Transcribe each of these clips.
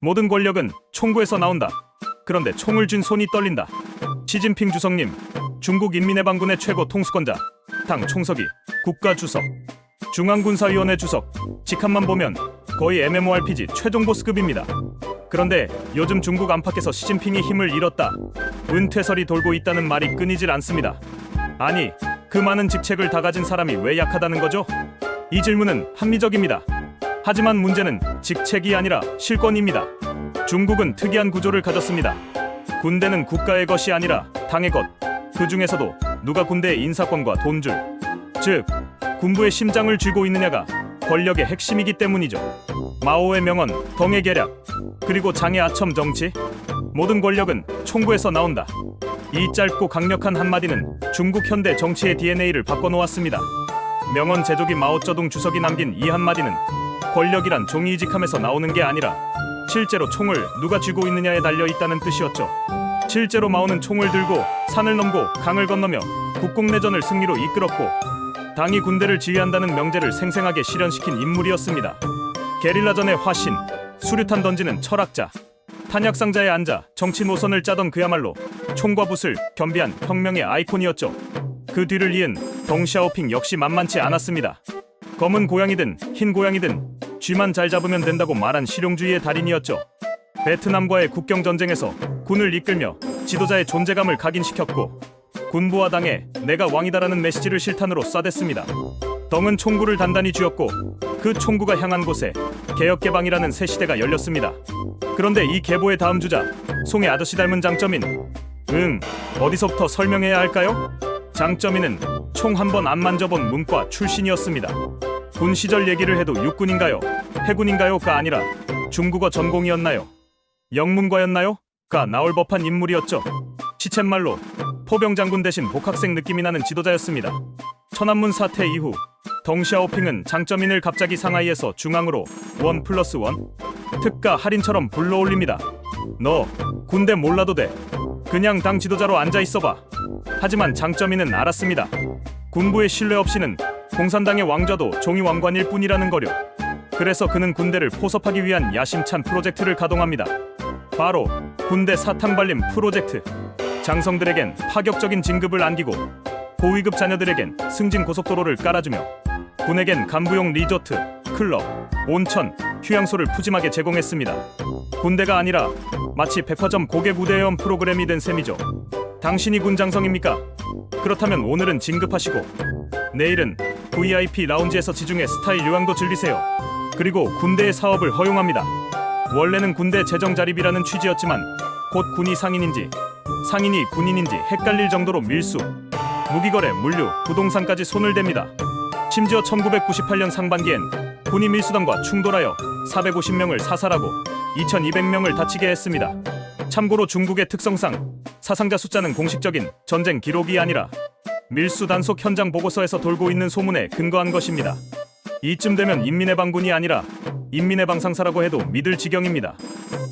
모든 권력은 총구에서 나온다. 그런데 총을 쥔 손이 떨린다. 시진핑 주석님, 중국 인민해방군의 최고 통수권자, 당 총석이 국가 주석, 중앙군사위원회 주석, 직함만 보면 거의 MMORPG 최종 보스급입니다. 그런데 요즘 중국 안팎에서 시진핑이 힘을 잃었다. 은퇴설이 돌고 있다는 말이 끊이질 않습니다. 아니, 그 많은 직책을 다 가진 사람이 왜 약하다는 거죠? 이 질문은 합리적입니다. 하지만 문제는 직책이 아니라 실권입니다. 중국은 특이한 구조를 가졌습니다. 군대는 국가의 것이 아니라 당의 것. 그 중에서도 누가 군대의 인사권과 돈줄, 즉 군부의 심장을 쥐고 있느냐가 권력의 핵심이기 때문이죠. 마오의 명언, 덩의 계략, 그리고 장의 아첨 정치, 모든 권력은 총구에서 나온다. 이 짧고 강력한 한마디는 중국 현대 정치의 DNA를 바꿔놓았습니다. 명언 제조기 마오쩌둥 주석이 남긴 이 한마디는 권력이란 종이 이직함에서 나오는 게 아니라 실제로 총을 누가 쥐고 있느냐에 달려 있다는 뜻이었죠. 실제로 마오는 총을 들고 산을 넘고 강을 건너며 국공내전을 승리로 이끌었고 당이 군대를 지휘한다는 명제를 생생하게 실현시킨 인물이었습니다. 게릴라전의 화신, 수류탄 던지는 철학자, 탄약 상자에 앉아 정치 노선을 짜던 그야말로 총과 붓을 겸비한 혁명의 아이콘이었죠. 그 뒤를 이은 덩샤오핑 역시 만만치 않았습니다. 검은 고양이든 흰 고양이든 쥐만 잘 잡으면 된다고 말한 실용주의의 달인이었죠. 베트남과의 국경 전쟁에서 군을 이끌며 지도자의 존재감을 각인시켰고 군부와 당에 내가 왕이다라는 메시지를 실탄으로 쏴댔습니다. 덩은 총구를 단단히 쥐었고 그 총구가 향한 곳에 개혁개방이라는 새 시대가 열렸습니다. 그런데 이 계보의 다음 주자 송의 아저씨 닮은 장점인 응 어디서부터 설명해야 할까요? 장점인은 총 한 번 안 만져본 문과 출신이었습니다. 군 시절 얘기를 해도 육군인가요? 해군인가요?가 아니라 중국어 전공이었나요? 영문과였나요? 가 나올 법한 인물이었죠. 시쳇말로 포병 장군 대신 복학생 느낌이 나는 지도자였습니다. 천안문 사태 이후 덩샤오핑은 장점인을 갑자기 상하이에서 중앙으로 원 플러스 원 특가 할인처럼 불러올립니다. 너 군대 몰라도 돼. 그냥 당 지도자로 앉아 있어봐. 하지만 장점인은 알았습니다. 군부의 신뢰 없이는 공산당의 왕좌도 종이 왕관일 뿐이라는 거려. 그래서 그는 군대를 포섭하기 위한 야심찬 프로젝트를 가동합니다. 바로 군대 사탕 발림 프로젝트. 장성들에겐 파격적인 진급을 안기고 고위급 자녀들에겐 승진 고속도로를 깔아주며 군에겐 간부용 리조트, 클럽, 온천, 휴양소를 푸짐하게 제공했습니다. 군대가 아니라 마치 백화점 고객 우대회원 프로그램이 된 셈이죠. 당신이 군 장성입니까? 그렇다면 오늘은 진급하시고 내일은 VIP 라운지에서 지중해 스타일 유황도 즐기세요. 그리고 군대의 사업을 허용합니다. 원래는 군대 재정 자립이라는 취지였지만 곧 군이 상인인지 상인이 군인인지 헷갈릴 정도로 밀수, 무기거래, 물류, 부동산까지 손을 댑니다. 심지어 1998년 상반기엔 군이 밀수단과 충돌하여 450명을 사살하고 2200명을 다치게 했습니다. 참고로 중국의 특성상 사상자 숫자는 공식적인 전쟁 기록이 아니라 밀수 단속 현장 보고서에서 돌고 있는 소문에 근거한 것입니다. 이쯤 되면 인민해방군이 아니라 인민해방상사라고 해도 믿을 지경입니다.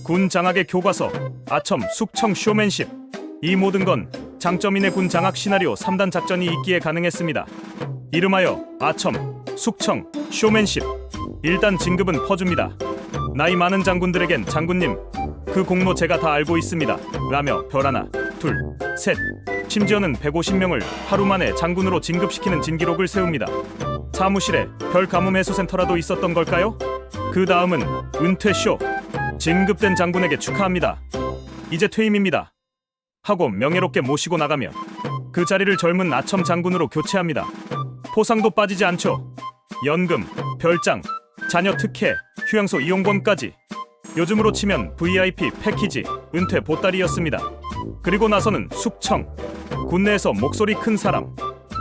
군 장악의 교과서, 아첨, 숙청, 쇼맨십 이 모든 건 장점인의 군 장악 시나리오 3단 작전이 있기에 가능했습니다. 이름하여 아첨, 숙청, 쇼맨십 일단 진급은 퍼줍니다. 나이 많은 장군들에겐 장군님 그 공로 제가 다 알고 있습니다. 라며 별 하나, 둘, 셋 심지어는 150명을 하루 만에 장군으로 진급시키는 진기록을 세웁니다. 사무실에 별 가뭄 해소센터라도 있었던 걸까요? 그 다음은 은퇴쇼. 진급된 장군에게 축하합니다. 이제 퇴임입니다. 하고 명예롭게 모시고 나가며 그 자리를 젊은 아첨 장군으로 교체합니다. 포상도 빠지지 않죠. 연금, 별장, 자녀 특혜, 휴양소 이용권까지. 요즘으로 치면 VIP 패키지, 은퇴 보따리였습니다. 그리고 나서는 숙청. 군내에서 목소리 큰 사람.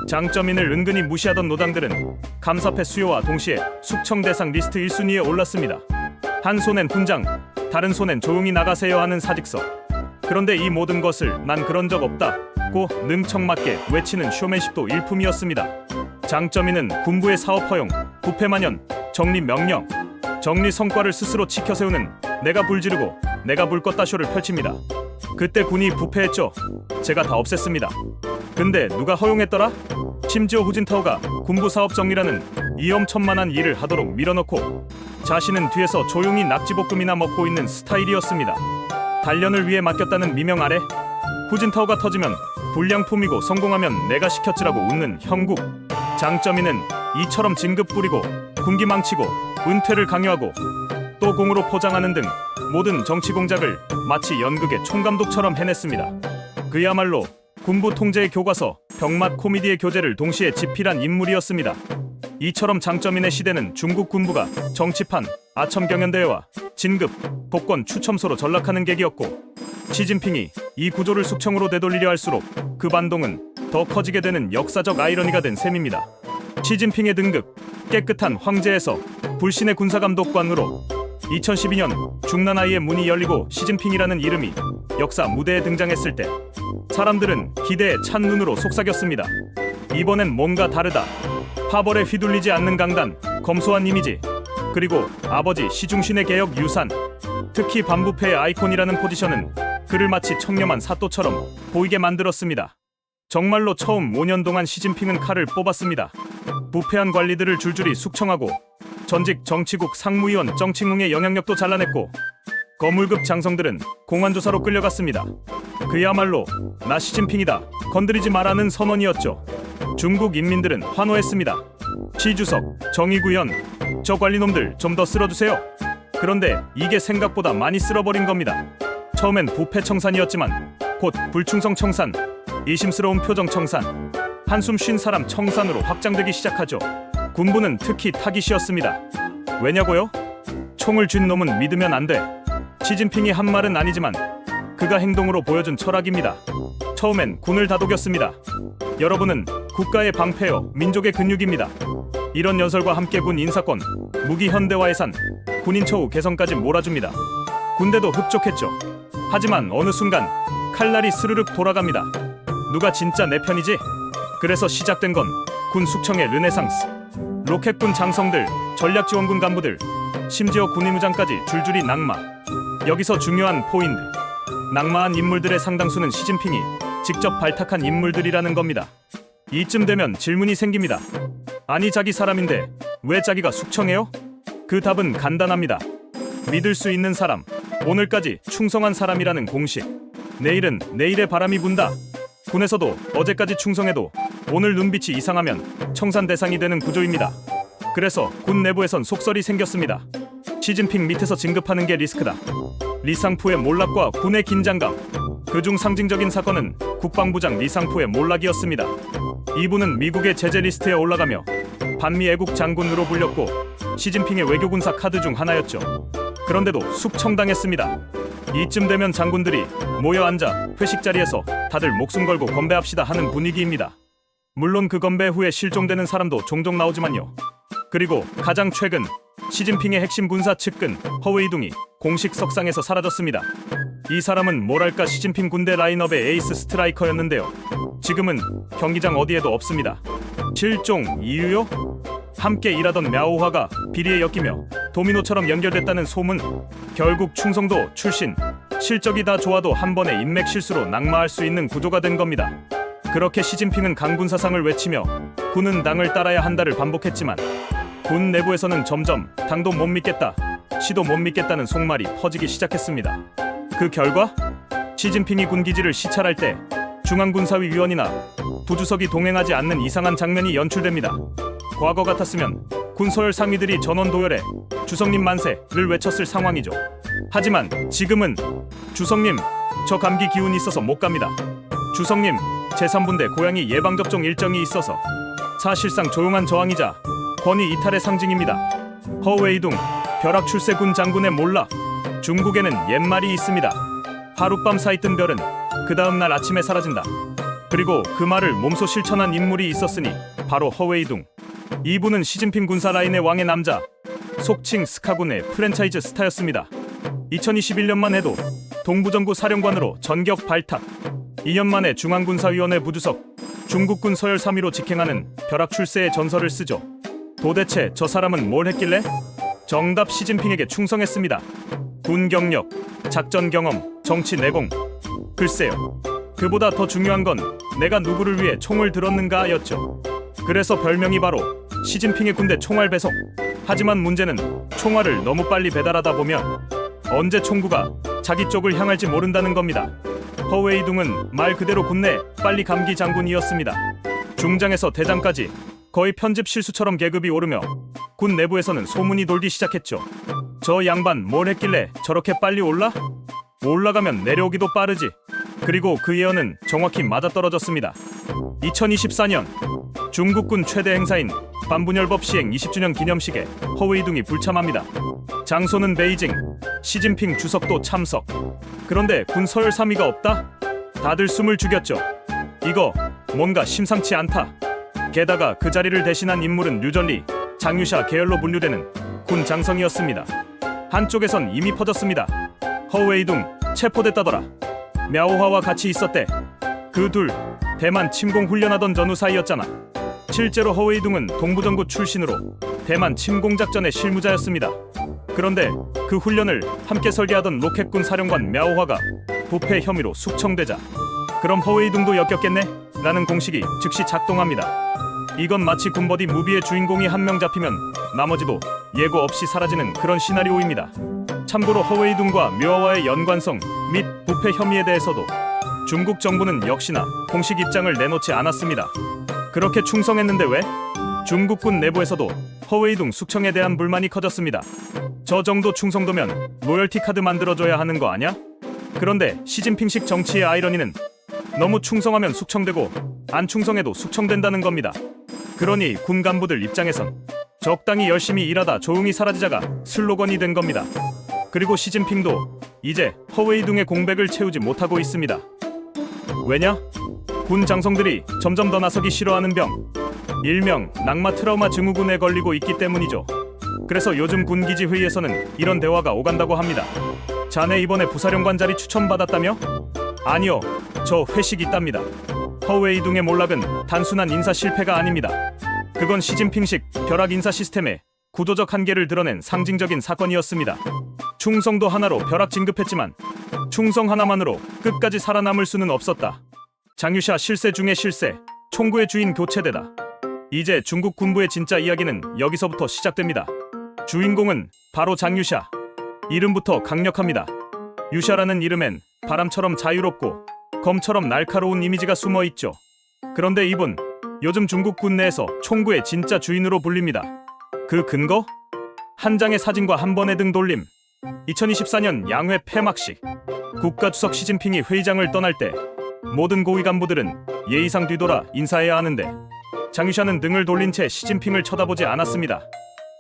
장점인을 은근히 무시하던 노당들은 감사패 수요와 동시에 숙청 대상 리스트 1순위에 올랐습니다. 한 손엔 훈장, 다른 손엔 조용히 나가세요 하는 사직서. 그런데 이 모든 것을 난 그런 적 없다고 능청맞게 외치는 쇼맨십도 일품이었습니다. 장점인은 군부의 사업 허용, 부패 만연, 정리 명령, 정리 성과를 스스로 지켜 세우는 내가 불지르고 내가 불 껐다 쇼를 펼칩니다. 그때 군이 부패했죠. 제가 다 없앴습니다. 근데 누가 허용했더라? 심지어 후진타오가 군부 사업 정리라는 위험천만한 일을 하도록 밀어넣고 자신은 뒤에서 조용히 낙지볶음이나 먹고 있는 스타일이었습니다. 단련을 위해 맡겼다는 미명 아래 후진타오가 터지면 불량품이고 성공하면 내가 시켰지라고 웃는 형국. 장점이는 이처럼 진급 부리고 군기 망치고 은퇴를 강요하고 또 공으로 포장하는 등 모든 정치 공작을 마치 연극의 총감독처럼 해냈습니다. 그야말로 군부 통제의 교과서, 병맛 코미디의 교재를 동시에 집필한 인물이었습니다. 이처럼 장점인의 시대는 중국 군부가 정치판, 아첨 경연대회와 진급, 복권 추첨소로 전락하는 계기였고 시진핑이 이 구조를 숙청으로 되돌리려 할수록 그 반동은 더 커지게 되는 역사적 아이러니가 된 셈입니다. 시진핑의 등극, 깨끗한 황제에서 불신의 군사감독관으로 2012년 중난아이의 문이 열리고 시진핑이라는 이름이 역사 무대에 등장했을 때 사람들은 기대에 찬 눈으로 속삭였습니다. 이번엔 뭔가 다르다. 파벌에 휘둘리지 않는 강단, 검소한 이미지, 그리고 아버지 시중신의 개혁 유산, 특히 반부패의 아이콘이라는 포지션은 그를 마치 청렴한 사또처럼 보이게 만들었습니다. 정말로 처음 5년 동안 시진핑은 칼을 뽑았습니다. 부패한 관리들을 줄줄이 숙청하고 전직 정치국 상무위원 정칭웅의 영향력도 잘라냈고 거물급 장성들은 공안조사로 끌려갔습니다. 그야말로 나 시진핑이다 건드리지 말라는 선언이었죠. 중국 인민들은 환호했습니다. 시 주석, 정의구현, 저 관리놈들 좀 더 쓸어주세요. 그런데 이게 생각보다 많이 쓸어버린 겁니다. 처음엔 부패 청산이었지만 곧 불충성 청산, 이심스러운 표정 청산, 한숨 쉰 사람 청산으로 확장되기 시작하죠. 군부는 특히 타깃이었습니다. 왜냐고요? 총을 쥔 놈은 믿으면 안 돼. 시진핑이 한 말은 아니지만 그가 행동으로 보여준 철학입니다. 처음엔 군을 다독였습니다. 여러분은 국가의 방패요, 민족의 근육입니다. 이런 연설과 함께 군 인사권, 무기 현대화 예산, 군인 처우 개선까지 몰아줍니다. 군대도 흡족했죠. 하지만 어느 순간 칼날이 스르륵 돌아갑니다. 누가 진짜 내 편이지? 그래서 시작된 건 군 숙청의 르네상스. 로켓군 장성들, 전략지원군 간부들, 심지어 군의무장까지 줄줄이 낙마. 여기서 중요한 포인트. 낙마한 인물들의 상당수는 시진핑이 직접 발탁한 인물들이라는 겁니다. 이쯤 되면 질문이 생깁니다. 아니 자기 사람인데 왜 자기가 숙청해요? 그 답은 간단합니다. 믿을 수 있는 사람, 오늘까지 충성한 사람이라는 공식. 내일은 내일의 바람이 분다. 군에서도 어제까지 충성해도 오늘 눈빛이 이상하면 청산 대상이 되는 구조입니다. 그래서 군 내부에선 속설이 생겼습니다. 시진핑 밑에서 진급하는 게 리스크다. 리상푸의 몰락과 군의 긴장감. 그중 상징적인 사건은 국방부장 리상푸의 몰락이었습니다. 이분은 미국의 제재 리스트에 올라가며 반미 애국 장군으로 불렸고 시진핑의 외교군사 카드 중 하나였죠. 그런데도 숙청당했습니다. 이쯤 되면 장군들이 모여 앉아 회식 자리에서 다들 목숨 걸고 건배합시다 하는 분위기입니다. 물론 그 건배 후에 실종되는 사람도 종종 나오지만요. 그리고 가장 최근 시진핑의 핵심 군사 측근 허웨이둥이 공식 석상에서 사라졌습니다. 이 사람은 뭐랄까 시진핑 군대 라인업의 에이스 스트라이커였는데요. 지금은 경기장 어디에도 없습니다. 실종 이유요? 함께 일하던 мя오화가 비리에 엮이며 도미노처럼 연결됐다는 소문. 결국 충성도, 출신, 실적이 다 좋아도 한 번의 인맥 실수로 낙마할 수 있는 구조가 된 겁니다. 그렇게 시진핑은 강군 사상을 외치며 군은 당을 따라야 한다를 반복했지만 군 내부에서는 점점 당도 못 믿겠다, 시도 못 믿겠다는 속말이 퍼지기 시작했습니다. 그 결과 시진핑이 군 기지를 시찰할 때 중앙군사위 위원이나 부주석이 동행하지 않는 이상한 장면이 연출됩니다. 과거 같았으면 군서열 상위들이 전원 도열해 주성님 만세를 외쳤을 상황이죠. 하지만 지금은 주성님 저 감기 기운 있어서 못 갑니다. 주성님 제3분대 고양이 예방접종 일정이 있어서 사실상 조용한 저항이자 권위 이탈의 상징입니다. 허웨이둥 벼락 출세군 장군의 몰락 중국에는 옛말이 있습니다. 하룻밤 사이 뜬 별은 그 다음날 아침에 사라진다. 그리고 그 말을 몸소 실천한 인물이 있었으니 바로 허웨이둥. 이분은 시진핑 군사 라인의 왕의 남자, 속칭 스카군의 프랜차이즈 스타였습니다. 2021년만 해도 동부정구 사령관으로 전격 발탁. 2년 만에 중앙군사위원회 부주석, 중국군 서열 3위로 직행하는 벼락 출세의 전설을 쓰죠. 도대체 저 사람은 뭘 했길래? 정답 시진핑에게 충성했습니다. 군 경력, 작전 경험, 정치 내공. 글쎄요. 그보다 더 중요한 건 내가 누구를 위해 총을 들었는가였죠. 그래서 별명이 바로 시진핑의 군대 총알 배송. 하지만 문제는 총알을 너무 빨리 배달하다 보면 언제 총구가 자기 쪽을 향할지 모른다는 겁니다. 허웨이둥은 말 그대로 군내 빨리 감기 장군이었습니다. 중장에서 대장까지 거의 편집 실수처럼 계급이 오르며 군 내부에서는 소문이 돌기 시작했죠. 저 양반 뭘 했길래 저렇게 빨리 올라? 올라가면 내려오기도 빠르지. 그리고 그 예언은 정확히 맞아떨어졌습니다. 2024년 중국군 최대 행사인 반분열법 시행 20주년 기념식에 허웨이둥이 불참합니다. 장소는 베이징, 시진핑 주석도 참석. 그런데 군 서열 3위가 없다? 다들 숨을 죽였죠. 이거 뭔가 심상치 않다. 게다가 그 자리를 대신한 인물은 류전리, 장유샤 계열로 분류되는 군 장성이었습니다. 한쪽에선 이미 퍼졌습니다. 허웨이둥 체포됐다더라. 랴오화와 같이 있었대. 그 둘 대만 침공 훈련하던 전후 사이였잖아. 실제로 허웨이둥은 동부전구 출신으로 대만 침공 작전의 실무자였습니다. 그런데 그 훈련을 함께 설계하던 로켓군 사령관 랴오화가 부패 혐의로 숙청되자 그럼 허웨이둥도 엮였겠네? 라는 공식이 즉시 작동합니다. 이건 마치 군버디 무비의 주인공이 한 명 잡히면 나머지도 예고 없이 사라지는 그런 시나리오입니다. 참고로 허웨이둥과 묘화와의 연관성 및 부패 혐의에 대해서도 중국 정부는 역시나 공식 입장을 내놓지 않았습니다. 그렇게 충성했는데 왜? 중국군 내부에서도 허웨이둥 숙청에 대한 불만이 커졌습니다. 저 정도 충성도면 로열티 카드 만들어줘야 하는 거 아냐? 그런데 시진핑식 정치의 아이러니는 너무 충성하면 숙청되고 안 충성해도 숙청된다는 겁니다. 그러니 군 간부들 입장에선 적당히 열심히 일하다 조용히 사라지자가 슬로건이 된 겁니다. 그리고 시진핑도 이제 허웨이둥의 공백을 채우지 못하고 있습니다. 왜냐? 군 장성들이 점점 더 나서기 싫어하는 병, 일명 낙마 트라우마 증후군에 걸리고 있기 때문이죠. 그래서 요즘 군기지 회의에서는 이런 대화가 오간다고 합니다. 자네 이번에 부사령관 자리 추천받았다며? 아니요, 저 회식 있답니다. 허웨이 둥의 몰락은 단순한 인사 실패가 아닙니다. 그건 시진핑식 벼락 인사 시스템의 구도적 한계를 드러낸 상징적인 사건이었습니다. 충성도 하나로 벼락 진급했지만 충성 하나만으로 끝까지 살아남을 수는 없었다. 장유샤 실세 중의 실세, 총구의 주인 교체되다. 이제 중국 군부의 진짜 이야기는 여기서부터 시작됩니다. 주인공은 바로 장유샤. 이름부터 강력합니다. 유샤라는 이름엔 바람처럼 자유롭고 검처럼 날카로운 이미지가 숨어 있죠. 그런데 이분 요즘 중국 군내에서 총구의 진짜 주인으로 불립니다. 그 근거? 한 장의 사진과 한 번의 등 돌림. 2024년 양회 폐막식. 국가주석 시진핑이 회의장을 떠날 때 모든 고위 간부들은 예의상 뒤돌아 인사해야 하는데 장유샤는 등을 돌린 채 시진핑을 쳐다보지 않았습니다.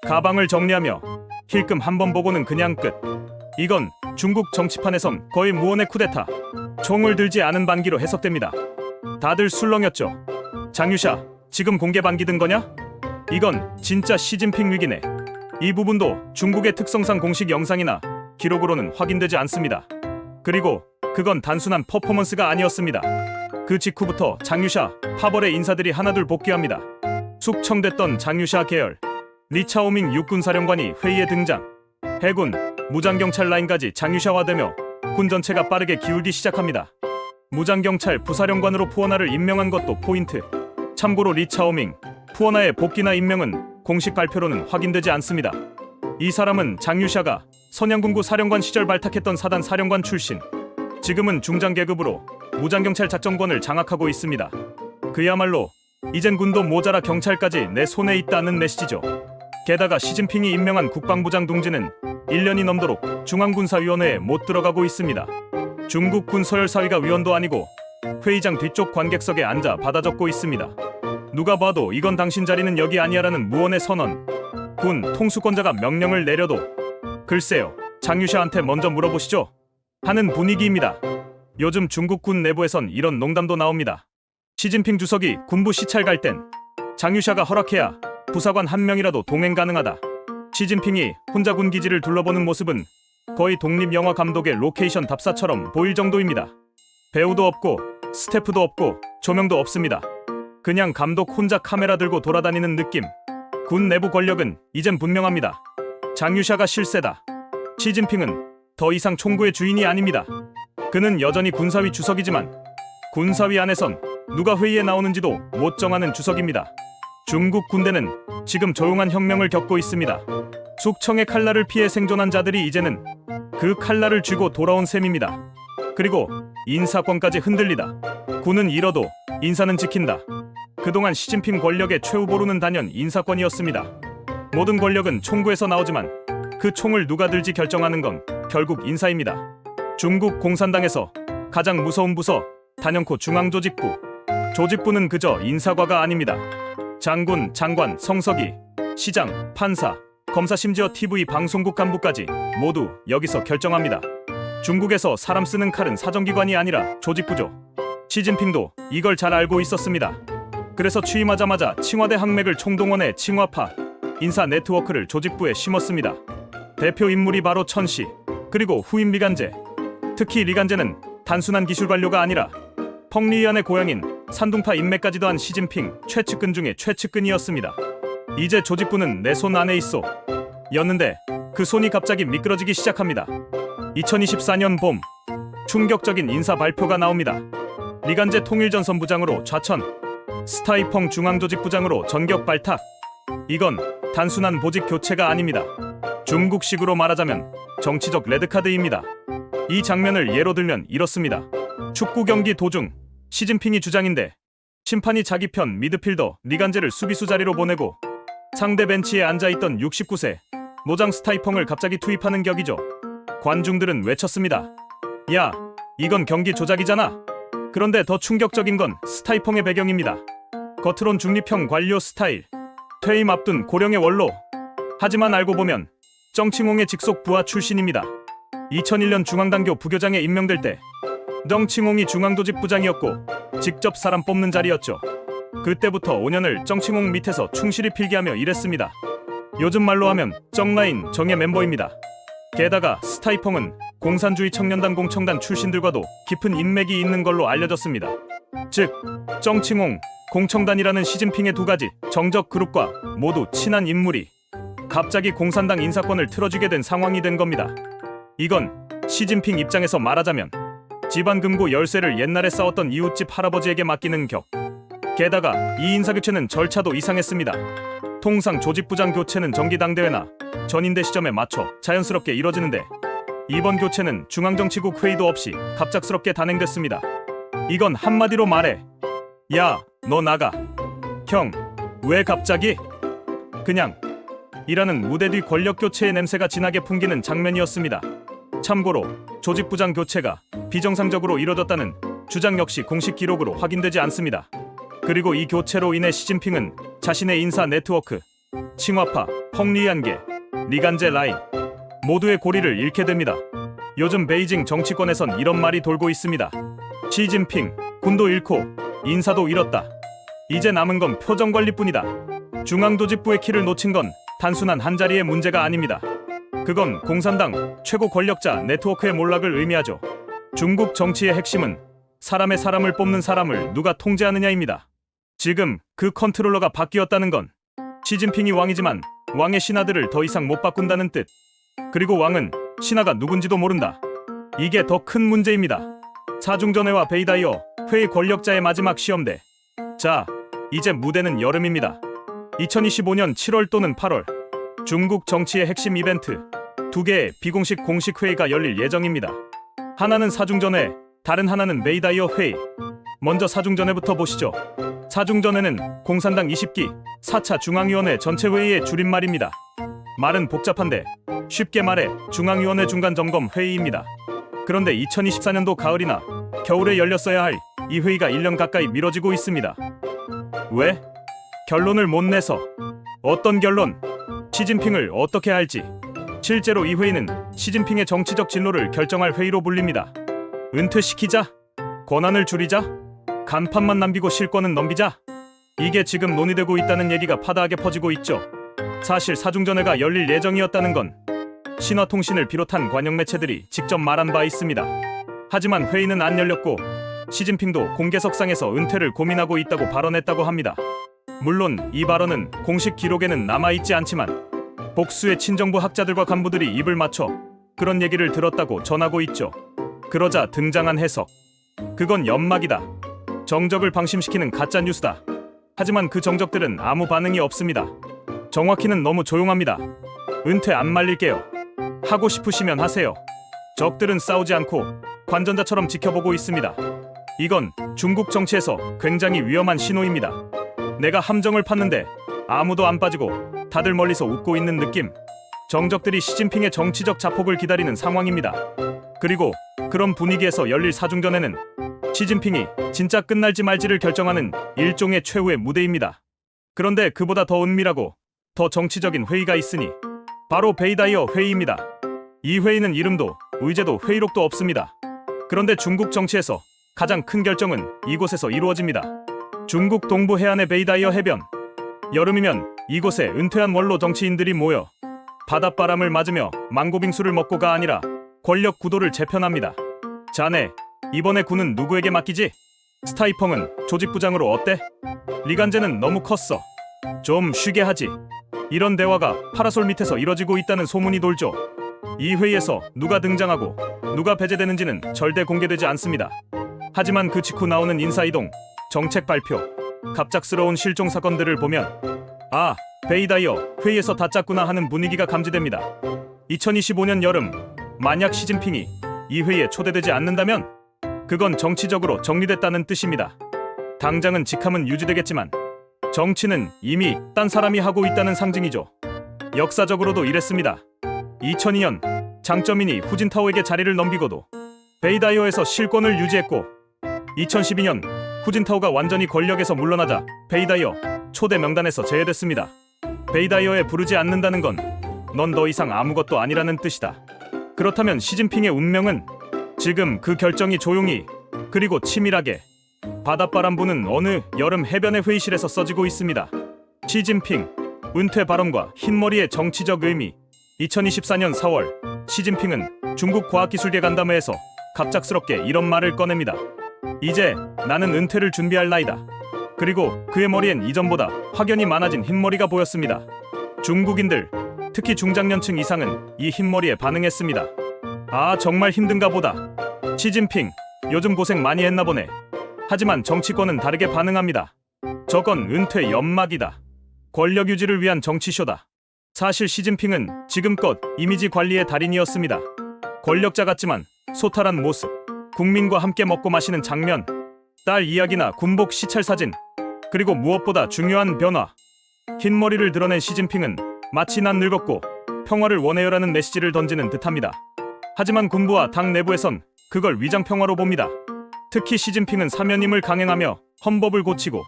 가방을 정리하며 힐끔 한 번 보고는 그냥 끝. 이건 중국 정치판에선 거의 무언의 쿠데타. 총을 들지 않은 반기로 해석됩니다. 다들 술렁였죠. 장유샤, 지금 공개 반기 든 거냐? 이건 진짜 시진핑 위기네. 이 부분도 중국의 특성상 공식 영상이나 기록으로는 확인되지 않습니다. 그리고 그건 단순한 퍼포먼스가 아니었습니다. 그 직후부터 장유샤, 파벌의 인사들이 하나둘 복귀합니다. 숙청됐던 장유샤 계열, 리차오밍 육군사령관이 회의에 등장. 해군, 무장경찰 라인까지 장유샤화되며 군 전체가 빠르게 기울기 시작합니다. 무장경찰 부사령관으로 푸어나를 임명한 것도 포인트. 참고로 리차오밍, 푸어나의 복귀나 임명은 공식 발표로는 확인되지 않습니다. 이 사람은 장유샤가 선양군구 사령관 시절 발탁했던 사단 사령관 출신. 지금은 중장 계급으로 무장경찰 작전권을 장악하고 있습니다. 그야말로 이젠 군도 모자라 경찰까지 내 손에 있다는 메시지죠. 게다가 시진핑이 임명한 국방부장 둥지는 1년이 넘도록 중앙군사위원회에 못 들어가고 있습니다. 중국 군 서열사위가 위원도 아니고 회의장 뒤쪽 관객석에 앉아 받아 적고 있습니다. 누가 봐도 이건 당신 자리는 여기 아니야라는 무언의 선언. 군 통수권자가 명령을 내려도 글쎄요. 장유샤한테 먼저 물어보시죠. 하는 분위기입니다. 요즘 중국 군 내부에선 이런 농담도 나옵니다. 시진핑 주석이 군부 시찰 갈 땐 장유샤가 허락해야 부사관 한 명이라도 동행 가능하다. 시진핑이 혼자 군 기지를 둘러보는 모습은 거의 독립 영화 감독의 로케이션 답사처럼 보일 정도입니다. 배우도 없고 스태프도 없고 조명도 없습니다. 그냥 감독 혼자 카메라 들고 돌아다니는 느낌. 군 내부 권력은 이젠 분명합니다. 장유샤가 실세다. 시진핑은 더 이상 총구의 주인이 아닙니다. 그는 여전히 군사위 주석이지만 군사위 안에선 누가 회의에 나오는지도 못 정하는 주석입니다. 중국 군대는 지금 조용한 혁명을 겪고 있습니다. 숙청의 칼날을 피해 생존한 자들이 이제는 그 칼날을 쥐고 돌아온 셈입니다. 그리고 인사권까지 흔들리다. 군은 잃어도 인사는 지킨다. 그동안 시진핑 권력의 최후보루는 단연 인사권이었습니다. 모든 권력은 총구에서 나오지만 그 총을 누가 들지 결정하는 건 결국 인사입니다. 중국 공산당에서 가장 무서운 부서 단연코 중앙조직부. 조직부는 그저 인사과가 아닙니다. 장군, 장관, 성서기, 시장, 판사, 검사 심지어 TV 방송국 간부까지 모두 여기서 결정합니다. 중국에서 사람 쓰는 칼은 사정기관이 아니라 조직부죠. 시진핑도 이걸 잘 알고 있었습니다. 그래서 취임하자마자 칭화대 항맥을 총동원해 칭화파 인사 네트워크를 조직부에 심었습니다. 대표 인물이 바로 천씨 그리고 후임 리간제. 특히 리간제는 단순한 기술 관료가 아니라 펑리위안의 고향인 산둥파 인맥까지도 한 시진핑 최측근 중에 최측근이었습니다. 이제 조직부는 내 손 안에 있어. 였는데 그 손이 갑자기 미끄러지기 시작합니다. 2024년 봄 충격적인 인사 발표가 나옵니다. 리간제 통일전선부장으로 좌천, 스타이펑 중앙조직부장으로 전격 발탁. 이건 단순한 보직 교체가 아닙니다. 중국식으로 말하자면 정치적 레드카드입니다. 이 장면을 예로 들면 이렇습니다. 축구 경기 도중 시진핑이 주장인데 심판이 자기 편 미드필더 리간제를 수비수 자리로 보내고 상대 벤치에 앉아있던 69세 노장 스타이펑을 갑자기 투입하는 격이죠. 관중들은 외쳤습니다. 야, 이건 경기 조작이잖아. 그런데 더 충격적인 건 스타이펑의 배경입니다. 겉으론 중립형 관료 스타일, 퇴임 앞둔 고령의 원로. 하지만 알고 보면 정칭홍의 직속 부하 출신입니다. 2001년 중앙당교 부교장에 임명될 때 정칭홍이 중앙조직부장이었고 직접 사람 뽑는 자리였죠. 그때부터 5년을 정칭홍 밑에서 충실히 필기하며 일했습니다. 요즘 말로 하면 정라인 정예 멤버입니다. 게다가 스타이펑은 공산주의 청년단 공청단 출신들과도 깊은 인맥이 있는 걸로 알려졌습니다. 즉, 정칭홍, 공청단이라는 시진핑의 두 가지 정적 그룹과 모두 친한 인물이 갑자기 공산당 인사권을 틀어주게 된 상황이 된 겁니다. 이건 시진핑 입장에서 말하자면 집안 금고 열쇠를 옛날에 싸웠던 이웃집 할아버지에게 맡기는 격. 게다가 이 인사교체는 절차도 이상했습니다. 통상 조직부장 교체는 정기당대회나 전인대 시점에 맞춰 자연스럽게 이뤄지는데 이번 교체는 중앙정치국 회의도 없이 갑작스럽게 단행됐습니다. 이건 한마디로 말해. 야, 너 나가. 형, 왜 갑자기? 그냥. 이라는 무대 뒤 권력 교체의 냄새가 진하게 풍기는 장면이었습니다. 참고로 조직부장 교체가 비정상적으로 이뤄졌다는 주장 역시 공식 기록으로 확인되지 않습니다. 그리고 이 교체로 인해 시진핑은 자신의 인사 네트워크, 칭화파, 펑리안계, 리간제 라인 모두의 고리를 잃게 됩니다. 요즘 베이징 정치권에선 이런 말이 돌고 있습니다. 시진핑 군도 잃고 인사도 잃었다. 이제 남은 건 표정 관리뿐이다. 중앙조직부의 키를 놓친 건 단순한 한 자리의 문제가 아닙니다. 그건 공산당 최고 권력자 네트워크의 몰락을 의미하죠. 중국 정치의 핵심은 사람의 사람을 뽑는 사람을 누가 통제하느냐입니다. 지금 그 컨트롤러가 바뀌었다는 건 시진핑이 왕이지만 왕의 신하들을 더 이상 못 바꾼다는 뜻. 그리고 왕은 신하가 누군지도 모른다. 이게 더 큰 문제입니다. 사중전회와 베이다이어 회의 권력자의 마지막 시험대. 자, 이제 무대는 여름입니다. 2025년 7월 또는 8월 중국 정치의 핵심 이벤트 두 개의 비공식 공식 회의가 열릴 예정입니다. 하나는 사중전회, 다른 하나는 메이다이어 회의. 먼저 사중전회부터 보시죠. 사중전회는 공산당 20기 4차 중앙위원회 전체 회의의 줄임말입니다. 말은 복잡한데 쉽게 말해 중앙위원회 중간 점검 회의입니다. 그런데 2024년도 가을이나 겨울에 열렸어야 할 이 회의가 1년 가까이 미뤄지고 있습니다. 왜? 결론을 못 내서. 어떤 결론? 시진핑을 어떻게 할지. 실제로 이 회의는 시진핑의 정치적 진로를 결정할 회의로 불립니다. 은퇴시키자? 권한을 줄이자? 간판만 남기고 실권은 넘기자? 이게 지금 논의되고 있다는 얘기가 파다하게 퍼지고 있죠. 사실 사중전회가 열릴 예정이었다는 건 신화통신을 비롯한 관영 매체들이 직접 말한 바 있습니다. 하지만 회의는 안 열렸고 시진핑도 공개석상에서 은퇴를 고민하고 있다고 발언했다고 합니다. 물론 이 발언은 공식 기록에는 남아있지 않지만 복수의 친정부 학자들과 간부들이 입을 맞춰 그런 얘기를 들었다고 전하고 있죠. 그러자 등장한 해석. 그건 연막이다. 정적을 방심시키는 가짜 뉴스다. 하지만 그 정적들은 아무 반응이 없습니다. 정확히는 너무 조용합니다. 은퇴 안 말릴게요. 하고 싶으시면 하세요. 적들은 싸우지 않고 관전자처럼 지켜보고 있습니다. 이건 중국 정치에서 굉장히 위험한 신호입니다. 내가 함정을 팠는데 아무도 안 빠지고 다들 멀리서 웃고 있는 느낌. 정적들이 시진핑의 정치적 자폭을 기다리는 상황입니다. 그리고 그런 분위기에서 열릴 사중전에는 시진핑이 진짜 끝날지 말지를 결정하는 일종의 최후의 무대입니다. 그런데 그보다 더 은밀하고 더 정치적인 회의가 있으니 바로 베이다이어 회의입니다. 이 회의는 이름도 의제도 회의록도 없습니다. 그런데 중국 정치에서 가장 큰 결정은 이곳에서 이루어집니다. 중국 동부 해안의 베이다이어 해변. 여름이면 이곳에 은퇴한 원로 정치인들이 모여 바닷바람을 맞으며 망고빙수를 먹고가 아니라 권력 구도를 재편합니다. 자네, 이번에 군은 누구에게 맡기지? 스타이펑은 조직부장으로 어때? 리간제는 너무 컸어. 좀 쉬게 하지. 이런 대화가 파라솔 밑에서 이뤄지고 있다는 소문이 돌죠. 이 회의에서 누가 등장하고 누가 배제되는지는 절대 공개되지 않습니다. 하지만 그 직후 나오는 인사이동, 정책 발표, 갑작스러운 실종 사건들을 보면 아, 베이다이어 회의에서 다 짰구나 하는 분위기가 감지됩니다. 2025년 여름 만약 시진핑이 이 회의에 초대되지 않는다면 그건 정치적으로 정리됐다는 뜻입니다. 당장은 직함은 유지되겠지만 정치는 이미 딴 사람이 하고 있다는 상징이죠. 역사적으로도 이랬습니다. 2002년 장쩌민이 후진타오에게 자리를 넘기고도 베이다이어에서 실권을 유지했고 2012년 후진타오가 완전히 권력에서 물러나자 베이다이어 초대 명단에서 제외됐습니다. 베이다이어에 부르지 않는다는 건 넌 더 이상 아무것도 아니라는 뜻이다. 그렇다면 시진핑의 운명은 지금 그 결정이 조용히 그리고 치밀하게 바닷바람 부는 어느 여름 해변의 회의실에서 써지고 있습니다. 시진핑 은퇴 발언과 흰머리의 정치적 의미 2024년 4월 시진핑은 중국 과학기술계 간담회에서 갑작스럽게 이런 말을 꺼냅니다. 이제 나는 은퇴를 준비할 나이다. 그리고 그의 머리엔 이전보다 확연히 많아진 흰머리가 보였습니다. 중국인들, 특히 중장년층 이상은 이 흰머리에 반응했습니다. 아, 정말 힘든가 보다. 시진핑, 요즘 고생 많이 했나 보네. 하지만 정치권은 다르게 반응합니다. 저건 은퇴 연막이다. 권력 유지를 위한 정치쇼다. 사실 시진핑은 지금껏 이미지 관리의 달인이었습니다. 권력자 같지만 소탈한 모습, 국민과 함께 먹고 마시는 장면, 딸 이야기나 군복 시찰 사진, 그리고 무엇보다 중요한 변화. 흰 머리를 드러낸 시진핑은 마치 난 늙었고 평화를 원해요라는 메시지를 던지는 듯합니다. 하지만 군부와 당 내부에선 그걸 위장 평화로 봅니다. 특히 시진핑은 사면임을 강행하며 헌법을 고치고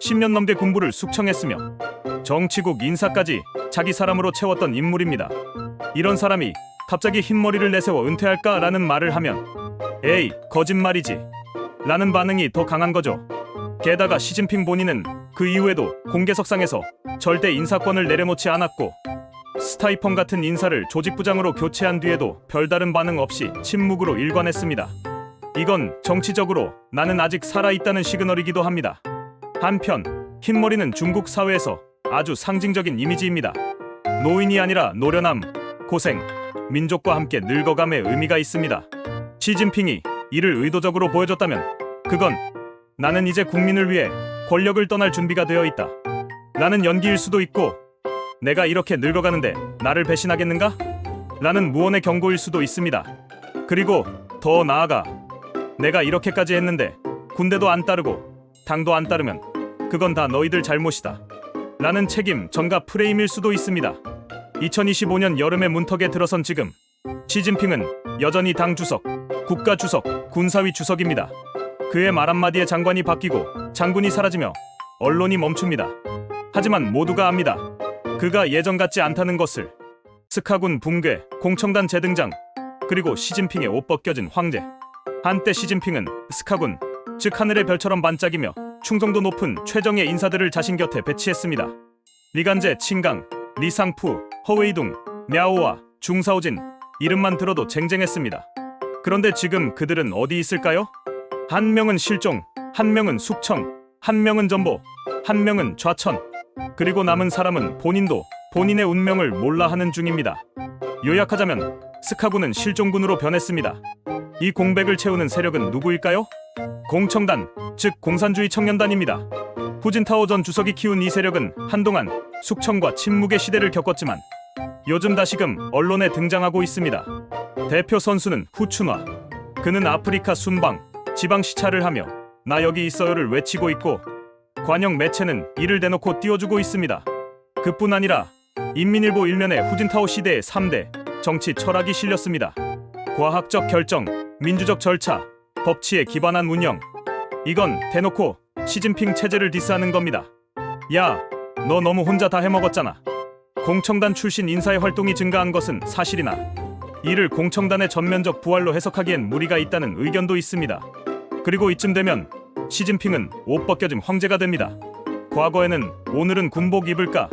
10년 넘게 군부를 숙청했으며 정치국 인사까지 자기 사람으로 채웠던 인물입니다. 이런 사람이 갑자기 흰머리를 내세워 은퇴할까 라는 말을 하면 에이 거짓말이지 라는 반응이 더 강한 거죠. 게다가 시진핑 본인은 그 이후에도 공개석상에서 절대 인사권을 내려놓지 않았고 스타이펑 같은 인사를 조직부장으로 교체한 뒤에도 별다른 반응 없이 침묵으로 일관했습니다. 이건 정치적으로 나는 아직 살아있다는 시그널이기도 합니다. 한편 흰머리는 중국 사회에서 아주 상징적인 이미지입니다. 노인이 아니라 노련함, 고생, 민족과 함께 늙어감의 의미가 있습니다. 시진핑이 이를 의도적으로 보여줬다면 그건 나는 이제 국민을 위해 권력을 떠날 준비가 되어 있다. 나는 연기일 수도 있고 내가 이렇게 늙어가는데 나를 배신하겠는가? 라는 무언의 경고일 수도 있습니다. 그리고 더 나아가 내가 이렇게까지 했는데 군대도 안 따르고 당도 안 따르면 그건 다 너희들 잘못이다. 라는 책임 전가 프레임일 수도 있습니다. 2025년 여름의 문턱에 들어선 지금 시진핑은 여전히 당 주석, 국가 주석, 군사위 주석입니다. 그의 말 한마디에 장관이 바뀌고 장군이 사라지며 언론이 멈춥니다. 하지만 모두가 압니다. 그가 예전 같지 않다는 것을 스카군 붕괴, 공청단 재등장, 그리고 시진핑의 옷 벗겨진 황제. 한때 시진핑은 스카군, 즉 하늘의 별처럼 반짝이며 충성도 높은 최정예 인사들을 자신 곁에 배치했습니다. 리간제, 칭강, 리상푸, 허웨이둥, 냐오와 중사오진 이름만 들어도 쟁쟁했습니다. 그런데 지금 그들은 어디 있을까요? 한 명은 실종, 한 명은 숙청, 한 명은 전보, 한 명은 좌천, 그리고 남은 사람은 본인도 본인의 운명을 몰라 하는 중입니다. 요약하자면 스카군은 실종군으로 변했습니다. 이 공백을 채우는 세력은 누구일까요? 공청단, 즉 공산주의 청년단입니다. 후진타오 전 주석이 키운 이 세력은 한동안 숙청과 침묵의 시대를 겪었지만 요즘 다시금 언론에 등장하고 있습니다. 대표 선수는 후춘화. 그는 아프리카 순방, 지방 시찰을 하며 나 여기 있어요를 외치고 있고 관영 매체는 이를 대놓고 띄워주고 있습니다. 그뿐 아니라 인민일보 일면에 후진타오 시대의 3대 정치 철학이 실렸습니다. 과학적 결정, 민주적 절차, 법치에 기반한 운영. 이건 대놓고 시진핑 체제를 디스하는 겁니다. 야, 너 너무 혼자 다 해먹었잖아. 공청단 출신 인사의 활동이 증가한 것은 사실이나 이를 공청단의 전면적 부활로 해석하기엔 무리가 있다는 의견도 있습니다. 그리고 이쯤 되면 시진핑은 옷 벗겨짐 황제가 됩니다. 과거에는 오늘은 군복 입을까?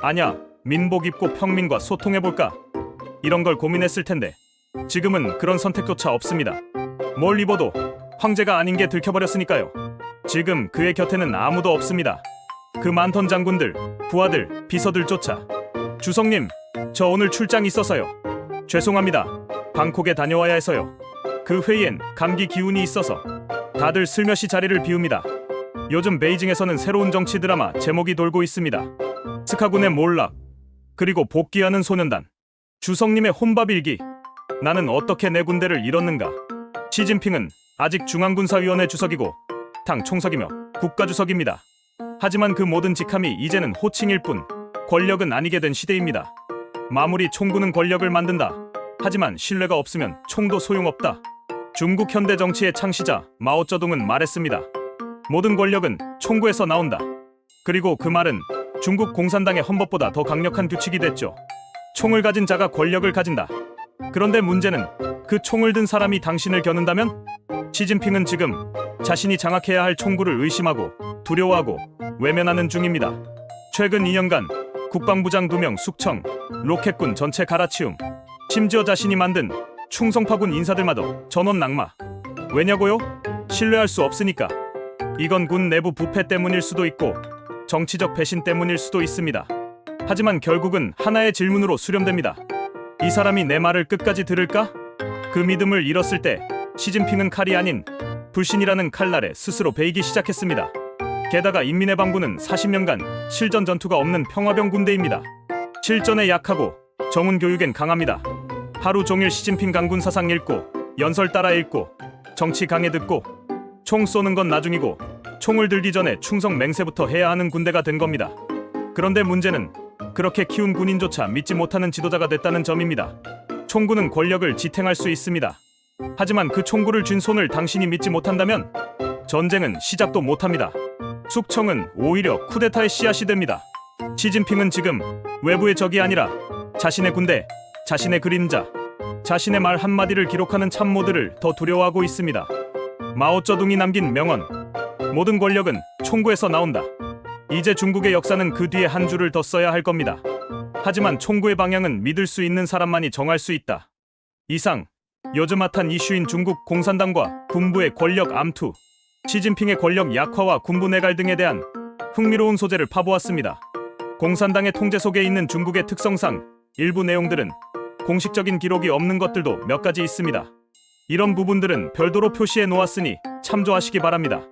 아냐, 민복 입고 평민과 소통해볼까? 이런 걸 고민했을 텐데 지금은 그런 선택조차 없습니다. 뭘 입어도 황제가 아닌 게 들켜버렸으니까요. 지금 그의 곁에는 아무도 없습니다. 그 많던 장군들, 부하들, 비서들조차 주성님, 저 오늘 출장 있어서요. 죄송합니다. 방콕에 다녀와야 해서요. 그 회의엔 감기 기운이 있어서 다들 슬며시 자리를 비웁니다. 요즘 베이징에서는 새로운 정치 드라마 제목이 돌고 있습니다. 스카군의 몰락, 그리고 복귀하는 소년단, 주성님의 혼밥 일기. 나는 어떻게 내 군대를 잃었는가? 시진핑은 아직 중앙군사위원회 주석이고 당 총석이며 국가주석입니다. 하지만 그 모든 직함이 이제는 호칭일 뿐 권력은 아니게 된 시대입니다. 마무리 총구는 권력을 만든다. 하지만 신뢰가 없으면 총도 소용없다. 중국 현대 정치의 창시자 마오쩌둥은 말했습니다. 모든 권력은 총구에서 나온다. 그리고 그 말은 중국 공산당의 헌법보다 더 강력한 규칙이 됐죠. 총을 가진 자가 권력을 가진다. 그런데 문제는 그 총을 든 사람이 당신을 겨눈다면 시진핑은 지금 자신이 장악해야 할 총구를 의심하고 두려워하고 외면하는 중입니다. 최근 2년간 국방부장 2명 숙청, 로켓군 전체 갈아치움, 심지어 자신이 만든 충성파군 인사들마저 전원 낙마. 왜냐고요? 신뢰할 수 없으니까. 이건 군 내부 부패 때문일 수도 있고 정치적 배신 때문일 수도 있습니다. 하지만 결국은 하나의 질문으로 수렴됩니다. 이 사람이 내 말을 끝까지 들을까? 그 믿음을 잃었을 때 시진핑은 칼이 아닌 불신이라는 칼날에 스스로 베이기 시작했습니다. 게다가 인민의 방구는 40년간 실전 전투가 없는 평화병 군대입니다. 실전에 약하고 정훈 교육엔 강합니다. 하루 종일 시진핑 강군 사상 읽고 연설 따라 읽고 정치 강해 듣고 총 쏘는 건 나중이고 총을 들기 전에 충성 맹세부터 해야 하는 군대가 된 겁니다. 그런데 문제는 그렇게 키운 군인조차 믿지 못하는 지도자가 됐다는 점입니다. 총구는 권력을 지탱할 수 있습니다. 하지만 그 총구를 쥔 손을 당신이 믿지 못한다면 전쟁은 시작도 못합니다. 숙청은 오히려 쿠데타의 씨앗이 됩니다. 시진핑은 지금 외부의 적이 아니라 자신의 군대, 자신의 그림자, 자신의 말 한마디를 기록하는 참모들을 더 두려워하고 있습니다. 마오쩌둥이 남긴 명언, 모든 권력은 총구에서 나온다. 이제 중국의 역사는 그 뒤에 한 줄을 더 써야 할 겁니다. 하지만 총구의 방향은 믿을 수 있는 사람만이 정할 수 있다. 이상 요즘 핫한 이슈인 중국 공산당과 군부의 권력 암투, 시진핑의 권력 약화와 군부 내갈 등에 대한 흥미로운 소재를 파보았습니다. 공산당의 통제 속에 있는 중국의 특성상 일부 내용들은 공식적인 기록이 없는 것들도 몇 가지 있습니다. 이런 부분들은 별도로 표시해 놓았으니 참조하시기 바랍니다.